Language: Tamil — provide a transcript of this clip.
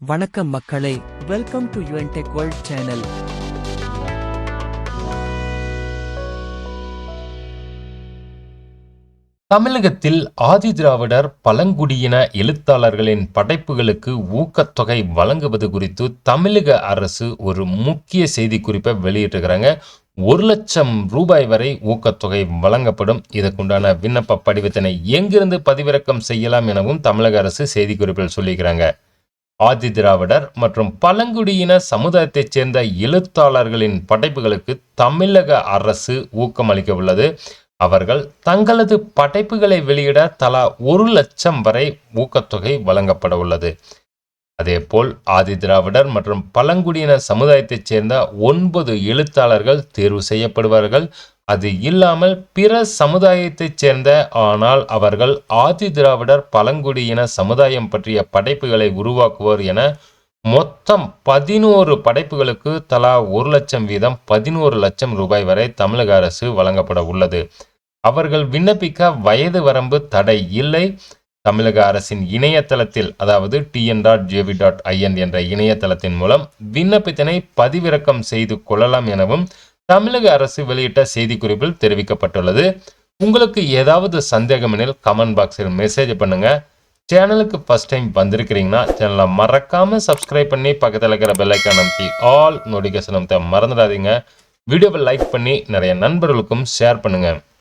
வணக்கம் மக்களை welcome to UN tech world channel தமிழகத்தில் ஆதிதிராவிடர் பழங்குடியின எழுத்தாளர்களின் படைப்புகளுக்கு ஊக்கத்தொகை வழங்குவது குறித்து தமிழக அரசு ஒரு முக்கிய செய்திக்குறிப்பை வெளியிட்டிருக்கிறாங்க. ஒரு லட்சம் ரூபாய் வரை ஊக்கத்தொகை வழங்கப்படும். இதற்குண்டான விண்ணப்ப படிவத்தினை எங்கிருந்து பதிவிறக்கம் செய்யலாம் எனவும் தமிழக அரசு செய்திக்குறிப்பில் சொல்லியிருக்கிறாங்க. ஆதிதிராவிடர் மற்றும் பழங்குடியின சமுதாயத்தைச் சேர்ந்த எழுத்தாளர்களின் படைப்புகளுக்கு தமிழக அரசு ஊக்கமளிக்க உள்ளது அவர்கள் தங்களது படைப்புகளை வெளியிட தலா ஒரு லட்சம் வரை ஊக்கத்தொகை வழங்கப்பட உள்ளது அதேபோல் ஆதிதிராவிடர் மற்றும் பழங்குடியின சமுதாயத்தைச் சேர்ந்த ஒன்பது எழுத்தாளர்கள் தேர்வு செய்யப்படுவார்கள். அது இல்லாமல் பிற சமுதாயத்தைச் சேர்ந்த ஆனால் அவர்கள் ஆதிதிராவிடர் பழங்குடியின சமுதாயம் பற்றிய படைப்புகளை உருவாக்குவோர் என மொத்தம் பதினோரு படைப்புகளுக்கு தலா ஒரு லட்சம் வீதம் பதினோரு லட்சம் ரூபாய் வரை தமிழக அரசு வழங்கப்பட உள்ளது. அவர்கள் விண்ணப்பிக்க வயது வரம்பு தடை இல்லை. தமிழக அரசின் இணையதளத்தில் அதாவது TN dot JV dot IN என்ற இணையதளத்தின் மூலம் விண்ணப்பத்தினை பதிவிறக்கம் செய்து கொள்ளலாம் எனவும் தமிழக அரசு வெளியிட்ட செய்திக்குறிப்பில் தெரிவிக்கப்பட்டுள்ளது. உங்களுக்கு ஏதாவது சந்தேகம் எனில் கமெண்ட் பாக்ஸில் மெசேஜ் பண்ணுங்க. சேனலுக்கு ஃபர்ஸ்ட் டைம் வந்திருக்கிறீங்கன்னா சேனலை மறக்காம சப்ஸ்கிரைப் பண்ணி பக்கத்தில் இருக்கிற பெல்லைக்கான அமைத்தி ஆல் நோட்டிஃபிகேஷன் அமைத்த மறந்துடாதீங்க. வீடியோவை லைக் பண்ணி நிறைய நண்பர்களுக்கும் ஷேர் பண்ணுங்க.